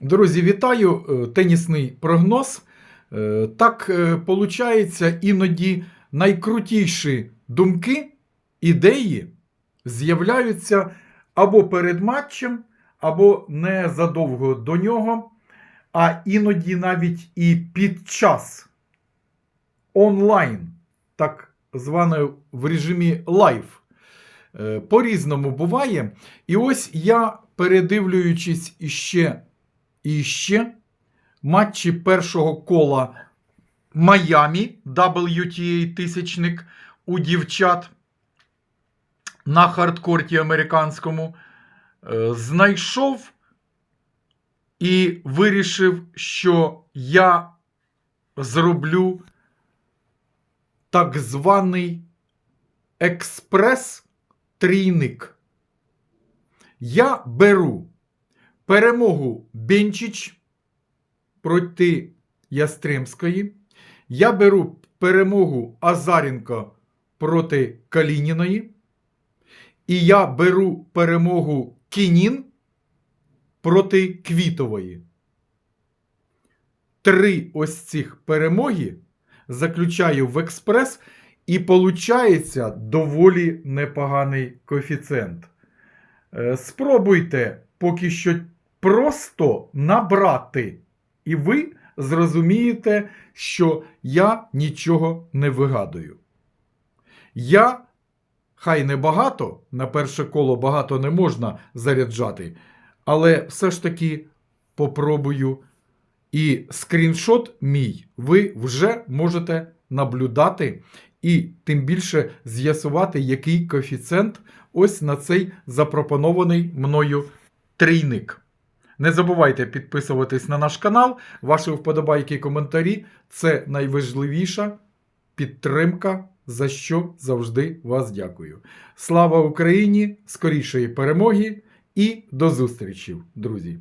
Друзі, вітаю! Е, Тенісний прогноз. Е, Так виходить, іноді найкрутіші думки, ідеї з'являються або перед матчем, або незадовго до нього, а іноді навіть і під час онлайн, так званої в режимі лайв. Е, По-різному буває. І ось я, передивлюючись іще і ще матчі першого кола Майамі WTA тисячник у дівчат на хардкорті американському. е, Знайшов і вирішив, що я зроблю так званий експрес-трійник. Я беру перемогу Бенчич проти Ястремської. Я беру перемогу Азаренко проти Калініної. І я беру перемогу Кінін проти Квітової. Три ось цих перемоги заключаю в експрес, і получається доволі непоганий коефіцієнт. Е, Спробуйте поки що просто набрати, і ви зрозумієте, що я нічого не вигадую. Я, хай не багато, на перше коло багато не можна заряджати, але все ж таки попробую. І скріншот мій ви вже можете наблюдати і тим більше з'ясувати, який коефіцієнт ось на цей запропонований мною трійник. Не забувайте підписуватись на наш канал. Ваші вподобайки і коментарі це найважливіша підтримка, за що завжди вас дякую. Слава Україні! Скорішої перемоги і до зустрічі, друзі!